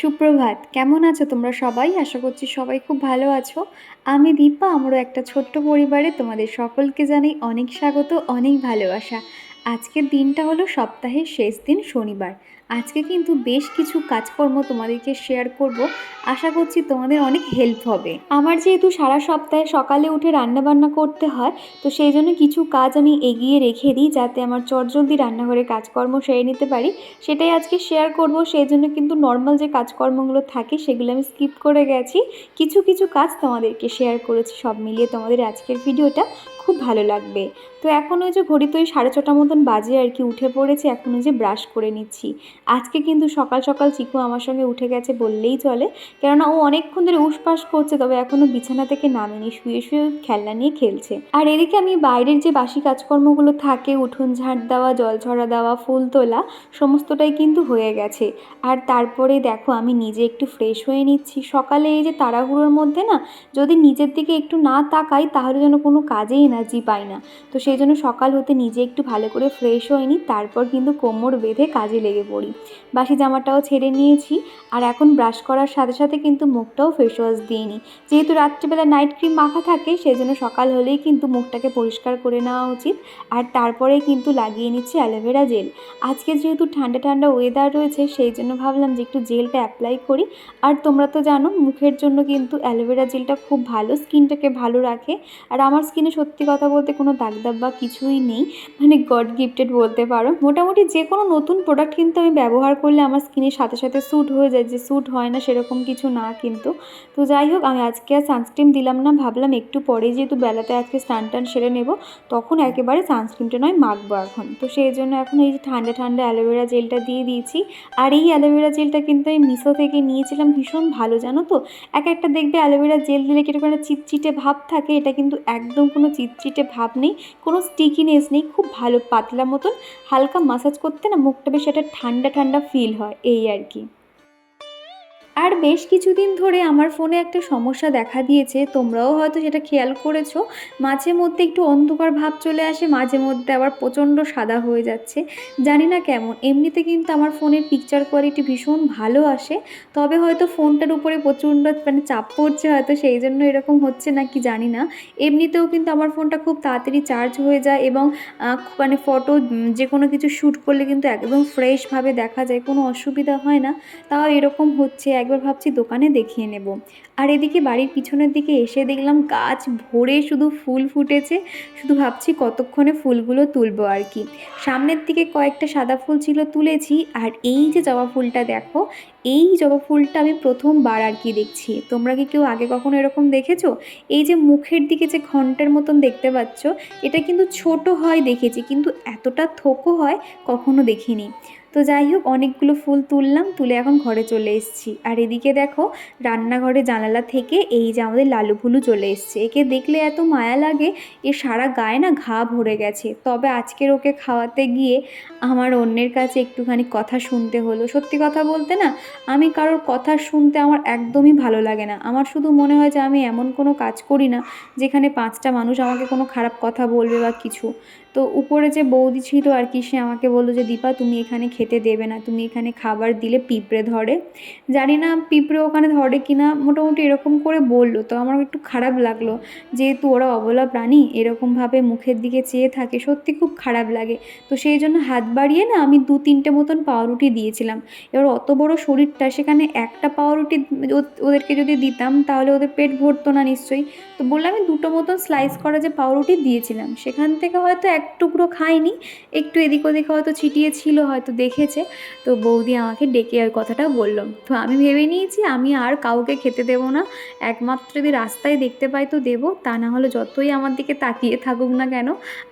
সুপ্রভাত, কেমন আছো তোমরা সবাই? আশা করছি সবাই খুব ভালো আছো। আমি দীপা, আমারও একটা ছোট্ট পরিবারে তোমাদের সকলকে জানাই অনেক স্বাগত, অনেক ভালোবাসা। আজকের দিনটা হলো সপ্তাহের শেষ দিন শনিবার। আজকে কিন্তু বেশ কিছু কাজকর্ম তোমাদেরকে শেয়ার করব। আশা করছি তোমাদের অনেক হেল্প হবে। আমার যেহেতু সারা সপ্তাহে সকালে উঠে রান্না বান্না করতে হয়, তো সেই জন্য কিছু কাজ আমি এগিয়ে রেখে দিই যাতে আমার চটজলদি রান্নাঘরে কাজকর্ম সেরে নিতে পারি। সেটাই আজকে শেয়ার করব। সেই জন্য কিন্তু নর্মাল যে কাজকর্মগুলো থাকে সেগুলো আমি স্কিপ করে গেছি। কিছু কিছু কাজ তোমাদেরকে শেয়ার করেছি সব মিলিয়ে তোমাদের আজকের ভিডিওটা খুব ভালো লাগবে। তো এখন ওই যে ঘড়ি তো ওই সাড়ে ছটা মতন বাজে আর কি, উঠে পড়েছে, এখন ওই যে ব্রাশ করে নিচ্ছি। আজকে কিন্তু সকাল সকাল চিকু আমার সঙ্গে উঠে গেছে বললেই চলে, কেননা ও অনেকক্ষণ ধরে উসপাস করছে, তবে এখনও বিছানা থেকে নামেনি, শুয়ে শুয়ে খেলনা নিয়ে খেলছে। আর এদিকে আমি বাইরের যে বাসি কাজকর্মগুলো থাকে, উঠোন ঝাড় দেওয়া, জল ছড়া দেওয়া, ফুল তোলা, সমস্তটাই কিন্তু হয়ে গেছে। আর তারপরে দেখো আমি নিজে একটু ফ্রেশ হয়ে নিচ্ছি। সকালে এই যে তাড়াহুড়োর মধ্যে না, যদি নিজের দিকে একটু না তাকাই, তাহলে যেন কোনো কাজেই এনার্জি পাই না। তো সেই জন্য সকাল হতে নিজে একটু ভালো করে ফ্রেশ হয়ে নিই তারপর কিন্তু কোমর বেঁধে কাজে লেগে পড়ি। বাসি জামাটাও ছেড়ে নিয়েছি, আর এখন ব্রাশ করার সাথে সাথে কিন্তু মুখটাও ফেস ওয়াশ দিয়ে নিই যেহেতু রাত্রিবেলা নাইট ক্রিম মাখা থাকে, সেই জন্য সকাল হলেই কিন্তু মুখটাকে পরিষ্কার করে নেওয়া উচিত, আর তারপরে কিন্তু লাগিয়ে নিচ্ছি অ্যালোভেরা জেল আজকে যেহেতু ঠান্ডা ঠান্ডা ওয়েদার রয়েছে, সেই জন্য ভাবলাম যে একটু জেলটা অ্যাপ্লাই করি। আর তোমরা তো জানো, মুখের জন্য কিন্তু অ্যালোভেরা জেলটা খুব ভালো স্কিনটাকে ভালো রাখে। আর আমার স্কিনে সত্যি কথা বলতে কোনো দাগ দাগ বা কিছুই নেই। মানে গড গিফটেড বলতে পারো। মোটামুটি যে কোনো নতুন প্রোডাক্ট কিন্তু আমি ব্যবহার করলে আমার স্কিনের সাথে সাথে স্যুট হয়ে যায় যে স্যুট হয় না সেরকম কিছু না কিন্তু। তো যাই হোক, আমি আজকে আর সানস্ক্রিন দিলাম না, ভাবলাম একটু পরে যেহেতু বেলাতে আজকে স্নান টান সেরে নেব, তখন একেবারে সানস্ক্রিনটা নয়, মাখবো এখন। তো সেই জন্য এখন এই যে ঠান্ডা ঠান্ডা অ্যালোভেরা জেলটা দিয়ে দিয়েছি। আর এই অ্যালোভেরা জেলটা কিন্তু আমি মিশো থেকে নিয়েছিলাম, ভীষণ ভালো, জানো তো? এক একটা দেখবে অ্যালোভেরা জেল দিলে কীরকম একটা চিটচিটে ভাব থাকে? এটা কিন্তু একদম কোনো চিটচিটে ভাব নেই, কোনো স্টিকিনেস নেই, খুব ভালো পাতলা মতন, হালকা মাসাজ করতে না মুখটা বেশ একটা ঠান্ডা ঠান্ডা ফিল হয়, এই আর কি। আর বেশ কিছুদিন ধরে আমার ফোনে একটা সমস্যা দেখা দিয়েছে, তোমরাও হয়তো সেটা খেয়াল করেছ। মাঝে মধ্যে একটু অন্ধকার ভাব চলে আসে, মাঝে মধ্যে আবার প্রচণ্ড সাদা হয়ে যাচ্ছে। জানি না কেমন, এমনিতে কিন্তু আমার ফোনের পিকচার কোয়ালিটি ভীষণ ভালো আসে। তবে হয়তো ফোনটার উপরে প্রচণ্ড মানে চাপ পড়ছে হয়তো, সেই জন্য এরকম হচ্ছে না কি জানি না। এমনিতেও কিন্তু আমার ফোনটা খুব তাড়াতাড়ি চার্জ হয়ে যায় এবং মানে ফটো যে কোনো কিছু শ্যুট করলে কিন্তু একদম ফ্রেশভাবে দেখা যায়, কোনো অসুবিধা হয় না। তাও এরকম হচ্ছে একবার ভাবছি দোকানে দেখিয়ে নেব। আর এদিকে বাড়ির পিছনের দিকে এসে দেখলাম গাছ ভরে শুধু ফুল ফুটেছে। শুধু ভাবছি কতক্ষণে ফুলগুলো তুলবো আর কি। সামনের দিকে কয়েকটা সাদা ফুল ছিল তুলেছি। আর এই যে জবা ফুলটা দেখো, এই জবা ফুলটা আমি প্রথমবার আর কি দেখছি। তোমরা কি কেউ আগে কখনো এরকম দেখেছ? এই যে মুখের দিকে যে ঘণ্টার মতন দেখতে পাচ্ছ, এটা কিন্তু ছোট হয় দেখেছি। কিন্তু এতটা থোকো হয় কখনো দেখিনি। তো যাই হোক, অনেকগুলো ফুল তুললাম, তুলে এখন ঘরে চলে এসেছি। আর এদিকে দেখো, রান্নাঘরে জানালা থেকে এই যে আমাদের লালু ফুলু চলে এসছে। একে দেখলে এত মায়া লাগে, এ সারা গায়ে না ঘা ভরে গেছে। তবে আজকের ওকে খাওয়াতে গিয়ে আমার অন্যের কাছে একটুখানি কথা শুনতে হলো। সত্যি কথা বলতে না, আমি কারোর কথা শুনতে আমার একদমই ভালো লাগে না। আমার শুধু মনে হয় যে আমি এমন কোনো কাজ করি না, যেখানে পাঁচটা মানুষ আমাকে কোনো খারাপ কথা বলবে বা কিছু। তো উপরে যে বৌদি ছিল আর কি, সে আমাকে বলল যে, দীপা, তুমি এখানে খেতে দেবে না। তুমি এখানে খাবার দিলে পিঁপড়ে ধরে। জানি না পিঁপড়ে ওখানে ধরে কি না, মোটামুটি এরকম করে বলল। তো আমার একটু খারাপ লাগল, যেহেতু ওরা অবলা প্রাণী, এরকমভাবে মুখের দিকে চেয়ে থাকে, সত্যি খুব খারাপ লাগে। তো সেই জন্য হাত বাড়িয়ে না আমি দু তিনটে মতন পাউরুটি দিয়েছিলাম। এবার অত বড় শরীরটা, সেখানে একটা পাউরুটি ওদেরকে যদি দিতাম, তাহলে ওদের পেট ভরতো না নিশ্চয়ই। তো বললাম, আমি দুটো মতন স্লাইস করা যে পাউরুটি দিয়েছিলাম, সেখান থেকে হয়তো এক টুকরো খাইনি একটু এদিক ওদিক হয়তো ছিটিয়ে ছিল, হয়তো দেখেছে। তো বৌদি আমাকে ডেকে ওই কথাটা বলল। তো আমি ভেবে নিয়েছি আমি আর কাউকে খেতে দেবো না। একমাত্র যদি রাস্তায় দেখতে পাই তো দেবো। তা না হলে যতই আমার দিকে তাকিয়ে থাকুক না কেন,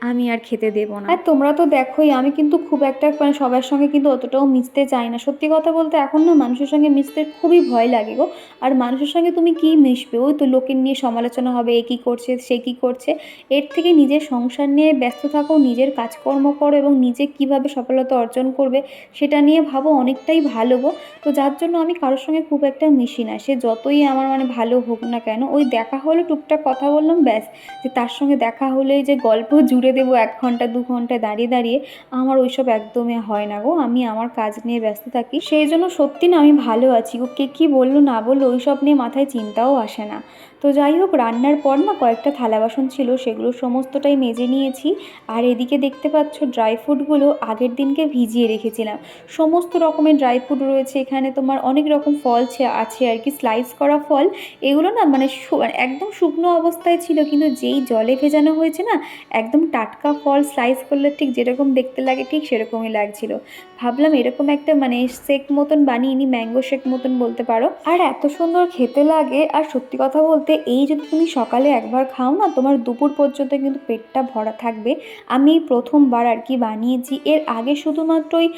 আমি আর খেতে দেবো না। আর তোমরা তো দেখোই, আমি কিন্তু খুব একটা মানে সবার সঙ্গে কিন্তু অতটাও মিশতে চাই না। সত্যি কথা বলতে এখন না মানুষের সঙ্গে মিশতে খুবই ভয় লাগে গো। আর মানুষের সঙ্গে তুমি কি মিশবে? ওই তো লোকের নিয়ে সমালোচনা হবে, এ কী করছে, সে কী করছে? এর থেকে নিজের সংসার নিয়ে ব্যস্ত থাকা থাকো নিজের কাজকর্ম করো এবং নিজে কীভাবে সফলতা অর্জন করবে সেটা নিয়ে ভাবো, অনেকটাই ভালো গো। তো যার জন্য আমি কারোর সঙ্গে খুব একটা মিশি না। সে যতই আমার মানে ভালো হোক না কেন, ওই দেখা হলে, টুকটাক কথা বললাম, ব্যাস। যে তার সঙ্গে দেখা হলেই যে গল্প জুড়ে দেবো এক ঘণ্টা, দু ঘণ্টা দাঁড়িয়ে দাঁড়িয়ে, আমার ওইসব একদমই হয় না গো। আমি আমার কাজ নিয়ে ব্যস্ত থাকি। সেই জন্য সত্যি না আমি ভালো আছি ও কে কী বলল না বলল, ওইসব নিয়ে মাথায় চিন্তাও আসে না। তো যাই হোক, রান্নার পর না কয়েকটা থালা বাসন ছিল, সেগুলো সমস্তটাই মেজে নিয়েছি। আর এদিকে দেখতে পাচ্ছ ড্রাই ফ্রুটগুলো আগের দিনকে ভিজিয়ে রেখেছিলাম। সমস্ত রকমের ড্রাই ফ্রুট রয়েছে এখানে, তোমার অনেক রকম ফল আছে আর কি স্লাইস করা ফল। এগুলো না মানে একদম শুকনো অবস্থায় ছিল, কিন্তু যেই জলে ভেজানো হয়েছে না, একদম টাটকা ফল স্লাইস করলে ঠিক যেরকম দেখতে লাগে, ঠিক সেরকমই লাগছিল। ভাবলাম এরকম একটা মানে শেক মতন বানিয়ে নি ম্যাঙ্গো শেক মতন বলতে পারো। আর এত সুন্দর খেতে লাগে, আর সত্যি কথা বলতে এই যদি তুমি সকালে একবার খাও না, তোমার দুপুর পর্যন্ত কিন্তু পেটটা ভরা থাকবে। আমি প্রথমবার আর কি বানিয়েছি। এর আগে শুধুমাত্র ওই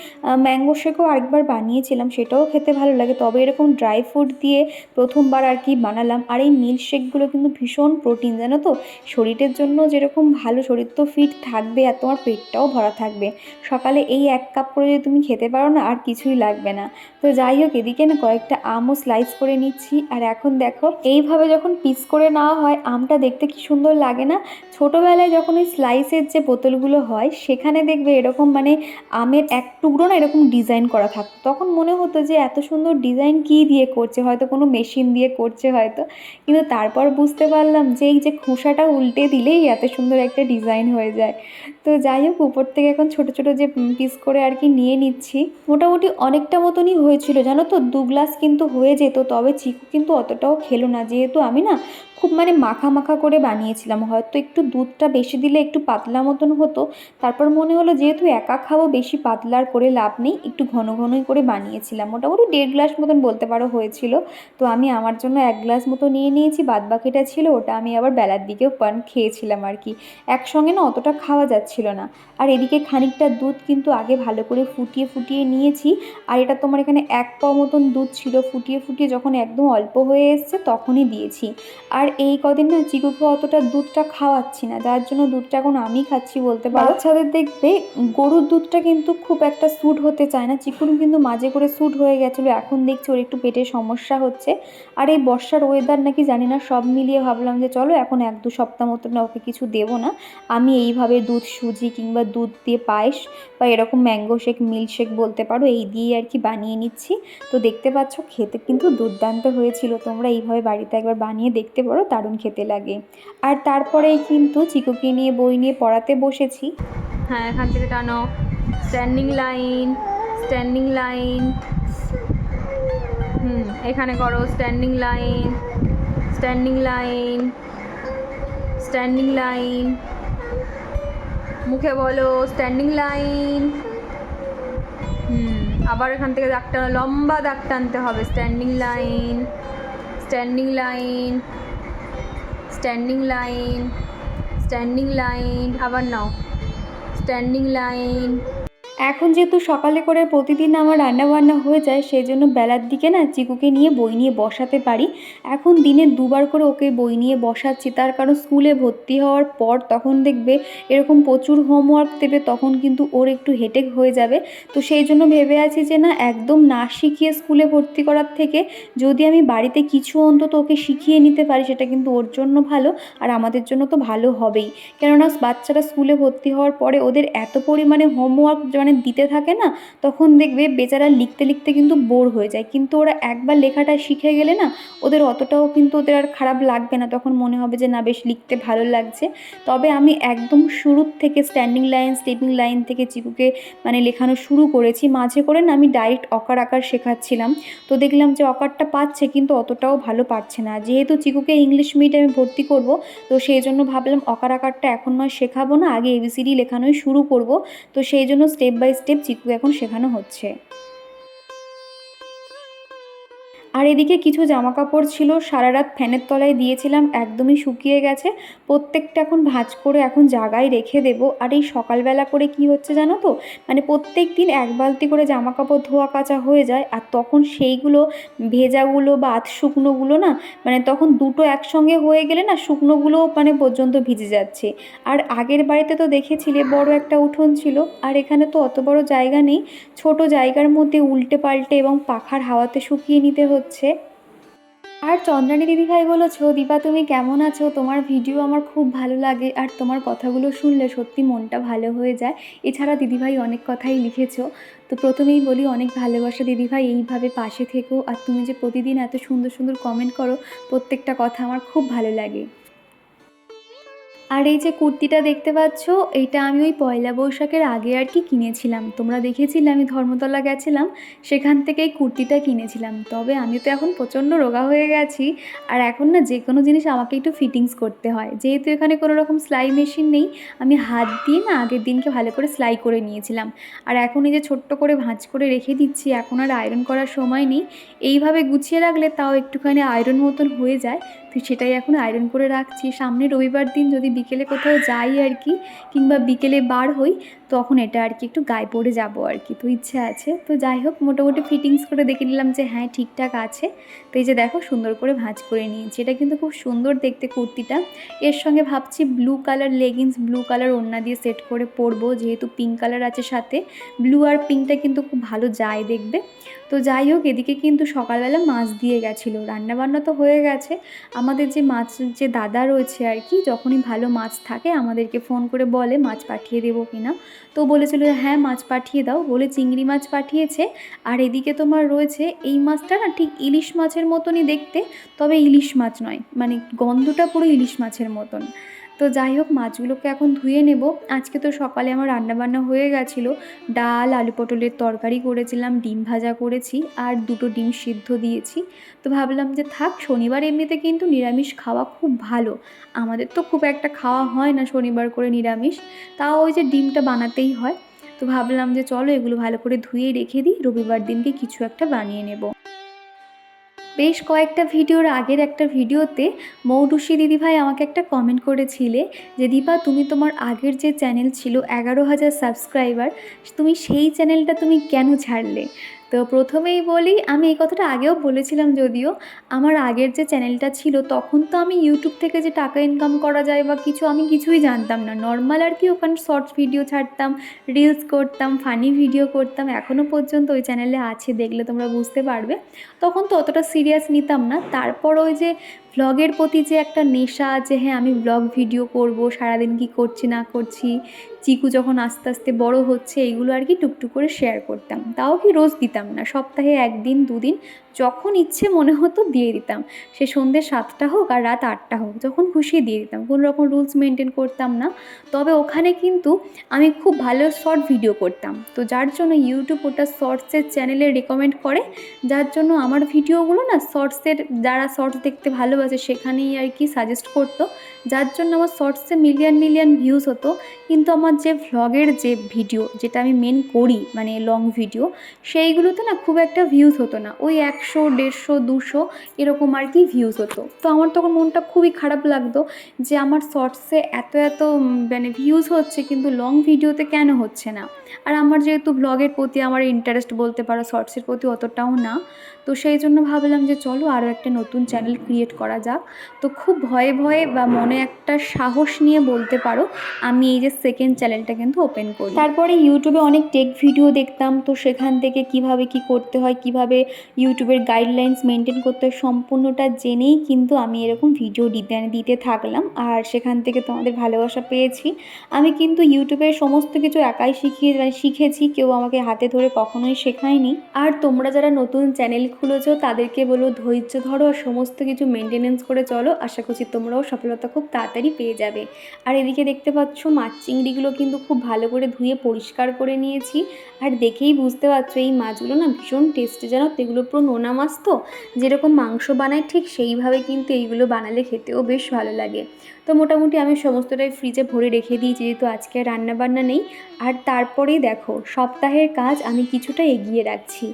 ম্যাঙ্গো শেকও আরেকবার বানিয়েছিলাম, সেটাও খেতে ভালো লাগে। তবে এরকম ড্রাই ফ্রুট দিয়ে প্রথমবার আর কি বানালাম। আর এই মিল্ক শেকগুলো কিন্তু ভীষণ প্রোটিন, জানো তো? শরীরের জন্য যেরকম ভালো, শরীর তো ফিট থাকবে আর তোমার পেটটাও ভরা থাকবে। সকালে এই এক কাপ করে যদি তুমি খেতে পারো না, আর কিছুই লাগবে না। তো যাই হোক, এদিকে না কয়েকটা আমও স্লাইস করে নিচ্ছি। আর এখন দেখো, এইভাবে যখন পিস করে নেওয়া হয়, আমটা দেখতে কি সুন্দর লাগে না? ছোটোবেলায় যখন ওই স্লাইসের যে বোতলগুলো হয়, সেখানে দেখবে এরকম মানে আমের এক টুকরো না এরকম ডিজাইন করা থাকতো তখন মনে হতো যে এত সুন্দর ডিজাইন কি দিয়ে করছে? হয়তো কোনো মেশিন দিয়ে করছে হয়তো। কিন্তু তারপর বুঝতে পারলাম যে এই যে খোসাটা উল্টে দিলেই এত সুন্দর একটা ডিজাইন হয়ে যায়। তো যাই হোক, উপর থেকে এখন ছোট ছোট যে পিস করে আর কি নিয়ে নিচ্ছি। মোটামুটি অনেকটা মতনই হয়েছিল, জানো তো? দু গ্লাস কিন্তু হয়ে যেত, তবে চিকু কিন্তু অতটাও খেলো না। যেহেতু আমি না খুব মানে মাখা মাখা করে বানিয়েছিলাম, হয়তো একটু দুধটা বেশি দিলে একটু পাতলা মতন হতো। তারপর মনে হলো যেহেতু একা খাব, বেশি পাতলা আর করে লাভ নেই, একটু ঘন ঘনই করে বানিয়েছিলাম। মোটামুটি দেড় গ্লাস মতন বলতে পারো হয়েছিল। তো আমি আমার জন্য এক গ্লাস মতো নিয়ে নিয়েছি বাদ বাকিটা ছিল, ওটা আমি আবার বেলার দিকেও পান খেয়েছিলাম আর কি। একসঙ্গে না অতটা খাওয়া যাচ্ছিল না। আর এদিকে খানিকটা দুধ কিন্তু আগে ভালো করে ফুটিয়ে ফুটিয়ে নিয়েছি। আর এটা তোমার এখানে এক পাও মতন দুধ ছিল। ফুটিয়ে ফুটিয়ে যখন একদম অল্প হয়ে এসছে তখনই দিয়েছি। আর এই কদিন না চিকুকে অতটা দুধটা খাওয়াচ্ছি না। যার জন্য দুধটা এখন আমি খাচ্ছি বলতে পারো। বাচ্চাদের দেখবে গরুর দুধটা কিন্তু খুব একটা স্যুট হতে চায় না। চিকুন কিন্তু মাঝে করে স্যুট হয়ে গেছিল। এখন দেখছি ওর একটু পেটের সমস্যা হচ্ছে। আর এই বর্ষার ওয়েদার নাকি জানি না, সব মিলিয়ে ভাবলাম যে চলো এখন এক দু সপ্তাহ মতো না ওকে কিছু দেবো না। আমি এইভাবে দুধ সুজি কিংবা দুধ দিয়ে পায়েস বা এরকম ম্যাঙ্গো শেক, মিল্ক শেক বলতে পারো, এই দিয়েই আর কি বানিয়ে নিচ্ছি। তো দেখতে পাচ্ছ, খেতে কিন্তু দুর্দান্ত হয়েছিল। তোমরা এইভাবে বাড়িতে একবার বানিয়ে দেখতে পারো, দারুণ খেতে লাগে। আর তারপরেই কিন্তু চিকুকে নিয়ে, বই নিয়ে পড়াতে বসেছি। হ্যাঁ এখান থেকে টানো। স্ট্যান্ডিং লাইন স্ট্যান্ডিং লাইন হুম, এখানে করো standing line standing line standing line মুখে বলো স্ট্যান্ডিং লাইন হুম, আবার এখান থেকে দাগ টানো লম্বা দাগ টানতে হবে। Standing line standing line standing line standing line আবার নাও। স্ট্যান্ডিং লাইন এখন যেহেতু সকালে করে প্রতিদিন আমার রান্না বান্না হয়ে যায় সেই জন্য বেলার দিকে না চিকুকে নিয়ে বই নিয়ে বসাতে পারি। এখন দিনে দুবার করে ওকে বই নিয়ে বসাচ্ছি, তার কারণ স্কুলে ভর্তি হওয়ার পর তখন দেখবে এরকম প্রচুর হোমওয়ার্ক দেবে, তখন কিন্তু ওর একটু হেটেক হয়ে যাবে। তো সেই জন্য ভেবে আছি যে না, একদম না শিখিয়ে স্কুলে ভর্তি করার থেকে যদি আমি বাড়িতে কিছু অন্তত ওকে শিখিয়ে নিতে পারি, সেটা কিন্তু ওর জন্য ভালো আর আমাদের জন্য তো ভালো হবেই। কেননা বাচ্চারা স্কুলে ভর্তি হওয়ার পরে ওদের এত পরিমাণে হোমওয়ার্ক মানে দিতে থাকে না, তখন দেখবে বেচারা লিখতে লিখতে কিন্তু বোর হয়ে যায়। কিন্তু ওরা একবার লেখাটা শিখে গেলে না, ওদের অতটাও কিন্তু ওদের আর খারাপ লাগবে না। তখন মনে হবে যে, না, বেশ লিখতে ভালো লাগছে। তবে আমি একদম শুরুর থেকে স্ট্যান্ডিং লাইন স্লিপিং লাইন থেকে চিকুকে মানে লেখানো শুরু করেছি। মাঝে করে না আমি ডাইরেক্ট অকার আকার শেখাচ্ছিলাম। তো দেখলাম যে, অকারটা পাচ্ছে কিন্তু অতটাও ভালো পারছে না। যেহেতু চিকুকে ইংলিশ মিডিয়ামে ভর্তি করব, তো সেই জন্য ভাবলাম অকার আকারটা এখন নয় শেখাবো না, আগে এবিসিডি লেখানোই শুরু করব। তো সেই জন্য স্টেপ বাই স্টেপ চিকু এখন শেখানো হচ্ছে। আর এদিকে কিছু জামা কাপড় ছিল, সারা রাত ফ্যানের তলায় দিয়েছিলাম, একদমই শুকিয়ে গেছে। প্রত্যেকটা এখন ভাঁজ করে এখন জায়গায় রেখে দেবো। আর এই সকালবেলা করে কি হচ্ছে জানো তো? মানে প্রত্যেক দিন এক বালতি করে জামা কাপড় ধোয়া কাচা হয়ে যায়, আর তখন সেইগুলো ভেজাগুলো বা আধ শুকনোগুলো না মানে তখন দুটো একসঙ্গে হয়ে গেলে না শুকনোগুলো মানে পর্যন্ত ভিজে যাচ্ছে। আর আগের বাড়িতে তো দেখেছিলে বড় একটা উঠোন ছিল, আর এখানে তো অত বড় জায়গা নেই। ছোট জায়গার মধ্যে উল্টে পাল্টে এবং পাখার হাওয়াতে শুকিয়ে নিতে হচ্ছে আর চন্দ্রানী দিদিভাই বলেছ দীপা, তুমি কেমন আছো? তোমার ভিডিও আমার খুব ভালো লাগে আর তোমার কথাগুলো শুনলে সত্যি মনটা ভালো হয়ে যায়। এছাড়া দিদিভাই অনেক কথাই লিখেছো। তো প্রথমেই বলি, অনেক ভালোবাসা দিদিভাই এইভাবে পাশে থেকো। আর তুমি যে প্রতিদিন এত সুন্দর সুন্দর কমেন্ট করো, প্রত্যেকটা কথা আমার খুব ভালো লাগে। আর এই যে কুর্তিটা দেখতে পাচ্ছ, এইটা আমি ওই পয়লা বৈশাখের আগে আর কি কিনেছিলাম। তোমরা দেখেছিলে আমি ধর্মতলা গেছিলাম, সেখান থেকে এই কুর্তিটা কিনেছিলাম। তবে আমি তো এখন প্রচণ্ড রোগা হয়ে গেছি আর এখন না যে কোনো জিনিস আমাকে একটু ফিটিংস করতে হয়। যেহেতু এখানে কোনো রকম সেলাই মেশিন নেই, আমি হাত দিয়ে না আগের দিনকে ভালো করে সেলাই করে নিয়েছিলাম। আর এখন এই যে ছোট্ট করে ভাঁজ করে রেখে দিচ্ছি, এখন আর আয়রন করার সময় নেই। এইভাবে গুছিয়ে রাখলে তাও একটুখানি আয়রন মতন হয়ে যায়। তো সেটাই এখন আয়রন করে রাখছি সামনে রবিবার দিন যদি বিকেলে কোথাও যাই আর কি, কিংবা বিকেলে বার হই, তখন এটা আর কি একটু গায়ে পরে যাব আর কি। তো ইচ্ছে আছে। তো যাই হোক, মোটামুটি ফিটিংস করে দেখে নিলাম যে হ্যাঁ ঠিকঠাক আছে। তো এই যে দেখো, সুন্দর করে ভাঁজ করে নিয়েছি। এটা কিন্তু খুব সুন্দর দেখতে কুর্তিটা। এর সঙ্গে ভাবছি blue colour leggings blue colour ওড়না দিয়ে সেট করে পরবো। যেহেতু পিঙ্ক কালার আছে সাথে ব্লু আর পিঙ্কটা কিন্তু খুব ভালো যায় দেখবে। তো যাই হোক, এদিকে কিন্তু সকালবেলা মাছ দিয়ে গেছিল। রান্নাবান্না তো হয়ে গেছে। আমাদের যে মাছ, যে দাদা রয়েছে আর কি, যখনই ভালো মাছ থাকে, আমাদেরকে ফোন করে বলে মাছ পাঠিয়ে দেবো কি না তো বলেছিল হ্যাঁ মাছ পাঠিয়ে দাও। বলে চিংড়ি মাছ পাঠিয়েছে। আর এদিকে তোমার রয়েছে এই মাছটা না, ঠিক ইলিশ মাছের মতনই দেখতে, তবে ইলিশ মাছ নয় মানে গন্ধটা পুরো ইলিশ মাছের মতন। তো যাই হোক, মাছগুলোকে এখন ধুয়ে নেব। আজকে তো সকালে আমার রান্নাবান্না হয়ে গেছিল। ডাল, আলু পটলের তরকারি করেছিলাম, ডিম ভাজা করেছি, আর দুটো ডিম সিদ্ধ দিয়েছি। তো ভাবলাম যে থাক, শনিবার এমনিতে কিন্তু নিরামিষ খাওয়া খুব ভালো। আমাদের তো খুব একটা খাওয়া হয় না শনিবার করে নিরামিষ। তাও ওই যে ডিমটা বানাতেই হয়। তো ভাবলাম যে চলো এগুলো ভালো করে ধুয়ে রেখে দিই, রবিবার দিনকে কিছু একটা বানিয়ে নেব। বেশ কয়েকটা ভিডিওর আগের একটা ভিডিওতে মৌটুসি দিদিভাই আমাকে একটা কমেন্ট করেছিলে যে, দীপা, তুমি তোমার আগের যে চ্যানেল ছিল, এগারো হাজার সাবস্ক্রাইবার তুমি সেই চ্যানেলটা তুমি কেন ছাড়লে? তো প্রথমেই বলি, আমি এই কথাটা আগেও বলেছিলাম যদিও, আমার আগের যে চ্যানেলটা ছিল, তখন তো আমি ইউটিউব থেকে যে টাকা ইনকাম করা যায় বা কিছু, আমি কিছুই জানতাম না। নর্মাল আর কি ওখানে শর্টস ভিডিও ছাড়তাম রিলস করতাম ফানি ভিডিও করতাম এখনও পর্যন্ত ওই চ্যানেলে আছে, দেখলে তোমরা বুঝতে পারবে। তখন তো অতটা সিরিয়াস নিতাম না। তারপর ওই যে ভ্লগের প্রতি যে একটা নেশা, যে হ্যাঁ আমি ব্লগ ভিডিও করব, সারাদিন কি করছি, না করছি, চিকু যখন আস্তে আস্তে বড় হচ্ছে, এইগুলো আর কি টুকটুক করে শেয়ার করতাম। তাও কি রোজ দিতাম। না সপ্তাহে একদিন দুদিন যখন ইচ্ছে মনে হতো দিয়ে দিতাম। সে সন্ধ্যে সাতটা হোক আর রাত আটটা হোক, যখন খুশি দিয়ে দিতাম। কোনো রকম রুলস মেনটেন করতাম না। তবে ওখানে কিন্তু আমি খুব ভালো শর্ট ভিডিও করতাম। তো যার জন্য ইউটিউব ওটা শর্টসের চ্যানেলে রেকমেন্ড করে। যার জন্য আমার ভিডিওগুলো না শর্টসের যারা শর্টস দেখতে ভালোবাসে সেখানেই আর কি সাজেস্ট করতো। যার জন্য আমার শর্টসে মিলিয়ন মিলিয়ন ভিউজ হতো। কিন্তু আমার যে ভ্লগের যে ভিডিও যেটা আমি মেন করি মানে লং ভিডিও সেইগুলোতে না খুব একটা ভিউজ হতো না। ওই একশো, দেড়শো, দুশো এরকম আর কি ভিউজ হতো। তো আমার তখন মনটা খুবই খারাপ লাগতো যে আমার শর্টসে এত এত মানে ভিউজ হচ্ছে কিন্তু লং ভিডিওতে কেন হচ্ছে না? আর আমার যেহেতু ব্লগের প্রতি আমার ইন্টারেস্ট বলতে পারো, শর্টসের প্রতি অতটাও না, তো সেই জন্য ভাবলাম যে চলো আরও একটা নতুন চ্যানেল ক্রিয়েট করা যাক। তো খুব ভয়ে ভয়ে বা মনে একটা সাহস নিয়ে বলতে পারো, আমি এই যে সেকেন্ড চ্যানেলটা কিন্তু ওপেন করি। তারপরে ইউটিউবে অনেক টেক ভিডিও দেখতাম, তো সেখান থেকে কীভাবে কি করতে হয়, কীভাবে ইউটিউবের গাইডলাইন্স মেনটেন করতে সম্পূর্ণটা জেনেই কিন্তু আমি এরকম ভিডিও দিতে দিতে থাকলাম। আর সেখান থেকে তোমাদের ভালোবাসা পেয়েছি। আমি কিন্তু ইউটিউবের সমস্ত কিছু একাই শিখিয়ে মানে শিখেছি। কেউ আমাকে হাতে ধরে কখনোই শেখায়নি। আর তোমরা যারা নতুন চ্যানেল খুলেছো, তাদেরকে বলো ধৈর্য ধরো আর সমস্ত কিছু মেনটেন মেনটেনেন্স করে চলো। আশা করছি তোমরাও সফলতা খুব তাড়াতাড়ি পেয়ে যাবে। আর এদিকে দেখতে পাচ্ছ, মাছ চিংড়িগুলো কিন্তু খুব ভালো করে ধুয়ে পরিষ্কার করে নিয়েছি। আর দেখেই বুঝতে পারছ, এই মাছগুলো না ভীষণ টেস্টি জানো তো এগুলো পুরো নোনা মাছ তো? যেরকম মাংস বানায় ঠিক সেইভাবে কিন্তু এইগুলো বানালে খেতেও বেশ ভালো লাগে। তো মোটামুটি আমি সমস্তটাই ফ্রিজে ভরে রেখে দিয়েছি যেহেতু আজকে রান্নাবান্না নেই। আর তারপরেই দেখো, সপ্তাহের কাজ আমি কিছুটা এগিয়ে রাখছি।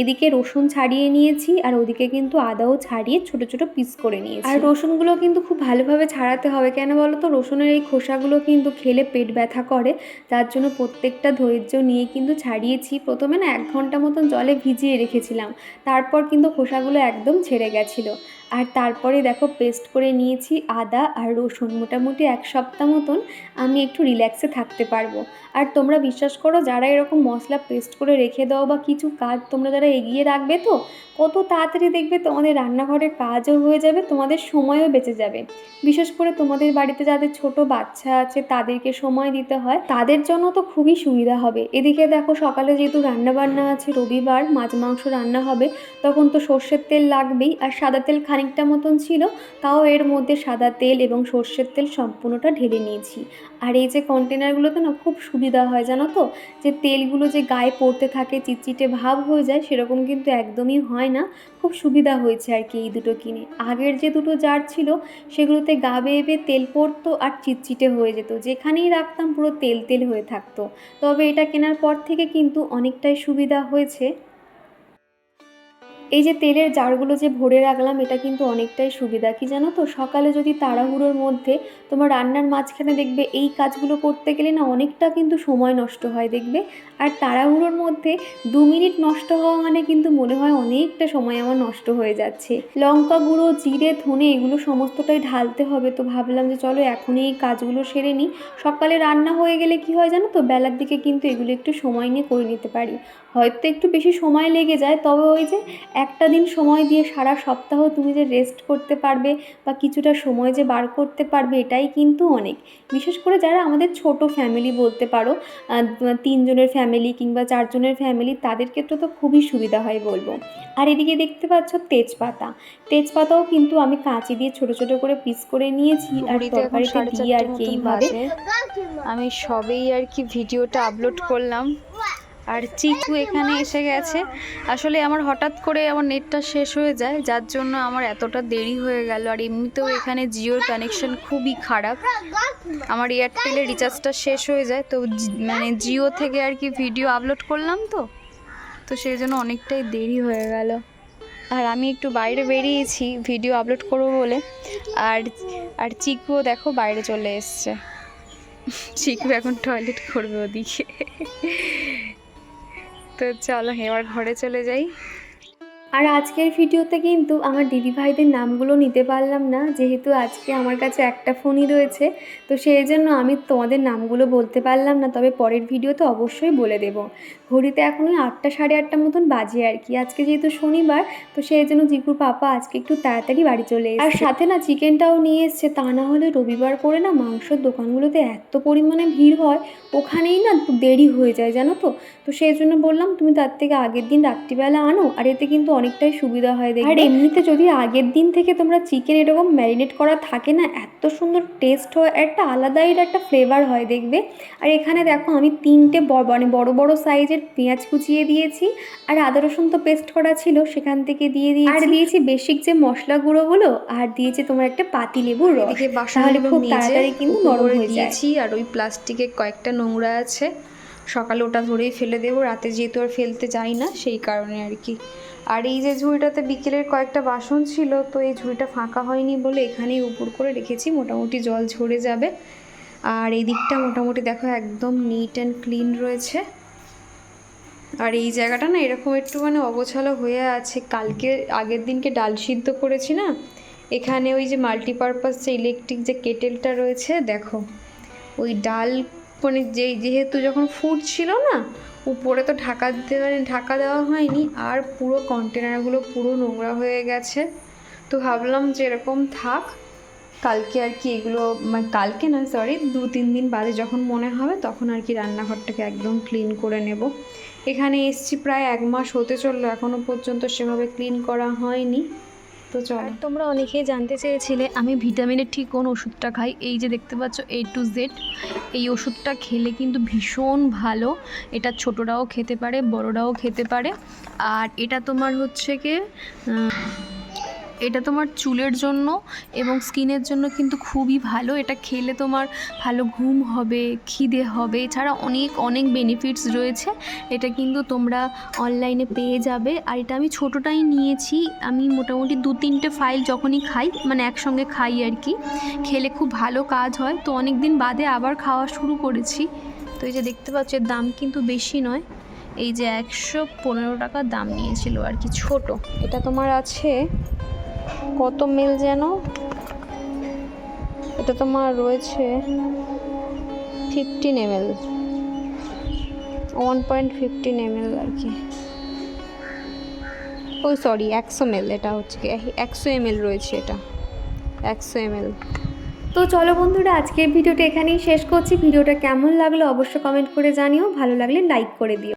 এদিকে রসুন ছাড়িয়ে নিয়েছি, আর ওদিকে কিন্তু আদাও ছাড়িয়ে ছোট ছোট পিস করে নিয়েছি। আর রসুনগুলো কিন্তু খুব ভালোভাবে ছাড়াতে হবে, কেন বলো তো? রসুনের এই খোসাগুলো কিন্তু খেলে পেট ব্যথা করে। তার জন্য প্রত্যেকটা ধৈর্য নিয়ে কিন্তু ছাড়িয়েছি। প্রথমে না এক ঘণ্টা মতন জলে ভিজিয়ে রেখেছিলাম। তারপর কিন্তু খোসাগুলো একদম ছেড়ে গেছিল। আর তারপরে দেখো পেস্ট করে নিয়েছি আদা আর রসুন। মোটামুটি এক সপ্তাহ মতন আমি একটু রিল্যাক্সে থাকতে পারব। আর তোমরা বিশ্বাস করো, যারা এরকম মশলা পেস্ট করে রেখে দাও বা কিছু কাজ তোমরা যারা এগিয়ে রাখবে তো, কত তাড়াতাড়ি দেখবে তোমাদের রান্নাঘরের কাজও হয়ে যাবে, তোমাদের সময়ও বেঁচে যাবে। বিশেষ করে তোমাদের বাড়িতে যাদের ছোট বাচ্চা আছে, তাদেরকে সময় দিতে হয়, তাদের জন্য তো খুবই সুবিধা হবে। এদিকে দেখো, সকালে যেহেতু রান্না বান্না আছে, রবিবার মাছ মাংস রান্না হবে, তখন তো সর্ষের তেল লাগবেই, আর সাদা তেল খানিকটা মতন ছিল, তাও এর মধ্যে সাদা তেল এবং সর্ষের তেল সম্পূর্ণটা ঢেলে নিয়েছি। আর এই যে কন্টেনারগুলোতে না খুব সুবিধা হয়, জানো তো? যে তেলগুলো যে গায়ে পড়তে থাকে, চিটচিটে ভাব হয়ে যায়, সেরকম কিন্তু একদমই হয় না। খুব সুবিধা হয়েছে আর কি এই দুটো কিনে। আগের যে দুটো জার ছিল, সেগুলোতে গা বেয়ে বেয়ে তেল পড়তো আর চিটচিটে হয়ে যেত। যেখানেই রাখতাম পুরো তেল তেল হয়ে থাকতো। তবে এটা কেনার পর থেকে কিন্তু অনেকটাই সুবিধা হয়েছে। এই যে তেলের জারগুলো যে ভরে রাখলাম, এটা কিন্তু অনেকটাই সুবিধা। কি জানো তো? সকালে যদি তাড়াহুড়োর মধ্যে তোমার রান্নার মাঝখানে দেখবে এই কাজগুলো করতে গেলে না অনেকটা কিন্তু সময় নষ্ট হয়, দেখবে? আর তাড়াহুড়োর মধ্যে দু মিনিট নষ্ট হওয়া মানে কিন্তু মনে হয় অনেকটা সময় আমার নষ্ট হয়ে যাচ্ছে। লঙ্কা গুঁড়ো, জিরে, ধনে এগুলো সমস্তটাই ঢালতে হবে। তো ভাবলাম যে চলো এখনই এই কাজগুলো সেরে নিই। সকালে রান্না হয়ে গেলে কি হয় জানো তো? বেলার দিকে কিন্তু এগুলো একটু সময় নিয়ে করে নিতে পারি। হয়তো একটু বেশি সময় লেগে যায় তবে ওই যে একটা দিন সময় দিয়ে সারা সপ্তাহ তুমি যে রেস্ট করতে পারবে বা কিছুটা সময় যে বার করতে পারবে এটাই কিন্তু অনেক। বিশেষ করে যারা আমাদের ছোট ফ্যামিলি বলতে পারো তিনজনের ফ্যামিলি কিংবা চারজনের ফ্যামিলি তাদের ক্ষেত্রে তো খুবই সুবিধা হয় বলব। আর এদিকে দেখতে পাচ্ছ তেজপাতা। তেজপাতাও কিন্তু আমি কাঁচি দিয়ে ছোট ছোট করে পিস করে নিয়েছি আর তরকারিতে দিয়ে আর কি এইভাবে আমি সবেই আর কি ভিডিওটা আপলোড করলাম। আর চিকু এখানে এসে গেছে। আসলে আমার হঠাৎ করে আমার নেটটা শেষ হয়ে যায়, যার জন্য আমার এতটা দেরি হয়ে গেল। আর এমনিতেও এখানে জিওর কানেকশন খুবই খারাপ। আমার এয়ারটেলের রিচার্জটা শেষ হয়ে যায়। তো মানে জিও থেকে আর কি ভিডিও আপলোড করলাম তো। তো সেই জন্য অনেকটাই দেরি হয়ে গেল। আর আমি একটু বাইরে বেরিয়েছি ভিডিও আপলোড করব বলে। আর আর চিকুও দেখো বাইরে চলে এসছে। চিকু এখন টয়লেট করবে ওদিকে। তো চলো এবার ঘরে চলে যাই। আর আজকের ভিডিওতে কিন্তু আমার দিদিভাইদের নামগুলো নিতে পারলাম না, যেহেতু আজকে আমার কাছে একটা ফোনই রয়েছে। তো সেই জন্য আমি তোমাদের নামগুলো বলতে পারলাম না, তবে পরের ভিডিওতে অবশ্যই বলে দেব। ঘড়িতে এখন ওই আটটা, সাড়ে আটটা মতন বাজে আর কি। আজকে যেহেতু শনিবার, তো সেই জন্য জিকুর পাপা আজকে একটু তাড়াতাড়ি বাড়ি চলে আর সাথে না চিকেনটাও নিয়ে এসছে, তা না হলে রবিবার করে না মাংসর দোকানগুলোতে এত পরিমাণে ভিড় হয়, ওখানেই না দেরি হয়ে যায়, জানো তো? তো সেই জন্য বললাম, তুমি তার থেকে আগের দিন রাত্রিবেলা আনো, আর এতে কিন্তু অনেকটাই সুবিধা হয় দেখবে। আর এমনিতে যদি আগের দিন থেকে তোমরা চিকেন এরকম ম্যারিনেট করা থাকে না এত সুন্দর টেস্ট হয় একটা আলাদাই একটা ফ্লেভার হয় দেখবে। আর এখানে দেখো আমি তিনটে বড় মানে বড় বড় সাইজের পেঁয়াজ কুচিয়ে দিয়েছি আর আদা রসুন তো পেস্ট করা ছিল সেখান থেকে দিয়ে দিয়েছি। আর দিয়েছি বেসিক যে মশলা গুঁড়ো গুঁড়োগুলো আর দিয়েছি তোমার একটা পাতি লেবুর রস। তাহলে খুব তাড়াতাড়ি কিন্তু নরম হয়ে দিয়েছি আর ওই প্লাস্টিকে কয়েকটা নোংরা আছে। সকালে ওটা ধরেই ফেলে দেবো রাতে যেহেতু আর ফেলতে যাই না সেই কারণে আর কি। আর এই যে ঝুড়িটাতে বিকেলের কয়েকটা বাসন ছিল, তো এই ঝুড়িটা ফাঁকা হয়নি বলে এখানেই উপর করে রেখেছি। মোটামুটি জল ঝরে যাবে। আর এই দিকটা মোটামুটি দেখো একদম নিট অ্যান্ড ক্লিন রয়েছে। আর এই জায়গাটা না এরকম একটু মানে অগোছালো হয়ে আছে। কালকে, আগের দিনকে ডাল সিদ্ধ করেছি না? এখানে ওই যে মাল্টিপারপাস যে ইলেকট্রিক যে কেটেলটা রয়েছে, দেখো। ওই ডাল মানে যেই, যেহেতু যখন ফুট ছিল না উপরে তো ঢাকা দেওয়া ঢাকা দেওয়া হয়নি। আর পুরো কন্টেনারগুলো পুরো নোংরা হয়ে গেছে। তো ভাবলাম যে এরকম থাক, কালকে আর কি এগুলো মানে কালকে না সরি দু তিন দিন বাদে যখন মনে হবে তখন আর কি রান্নাঘরটাকে একদম ক্লিন করে নেব। এখানে এসছি প্রায় এক মাস হতে চলল এখনও পর্যন্ত সেভাবে ক্লিন করা হয়নি। তো চলো। তোমরা অনেকেই জানতে চেয়েছিলে, আমি ভিটামিনের ঠিক কোন ওষুধটা খাই? এই যে দেখতে পাচ্ছ এ টু জেড এই ওষুধটা খেলে কিন্তু ভীষণ ভালো। এটা ছোটরাও খেতে পারে, বড়রাও খেতে পারে। আর এটা তোমার হচ্ছে কি এটা তোমার চুলের জন্য এবং স্কিনের জন্য কিন্তু খুবই ভালো। এটা খেলে তোমার ভালো ঘুম হবে, খিদে হবে, এছাড়া অনেক অনেক বেনিফিটস রয়েছে। এটা কিন্তু তোমরা অনলাইনে পেয়ে যাবে। আর এটা আমি ছোটোটাই নিয়েছি। আমি মোটামুটি দু, তিনটে ফাইল যখনই খাই মানে একসঙ্গে খাই আর কি, খেলে খুব ভালো কাজ হয়। তো অনেক দিন বাদে আবার খাওয়া শুরু করেছি। তো এই যে দেখতে পাচ্ছ, এর দাম কিন্তু বেশি নয়। এই যে একশো পনেরো টাকা দাম নিয়েছিল আর কি, ছোট। এটা তোমার আছে কত মিল যেন? এটা তোমার রয়েছে fifteen ML one point fifteen ML আর কি। ও সরি একশো এমএল এটা হচ্ছে একশো এমএল রয়েছে এটা। একশো এমএল তো চলো বন্ধুরা, আজকের ভিডিওটা এখানেই শেষ করছি। ভিডিওটা কেমন লাগল অবশ্যই কমেন্ট করে জানিও। ভালো লাগলে লাইক করে দিও।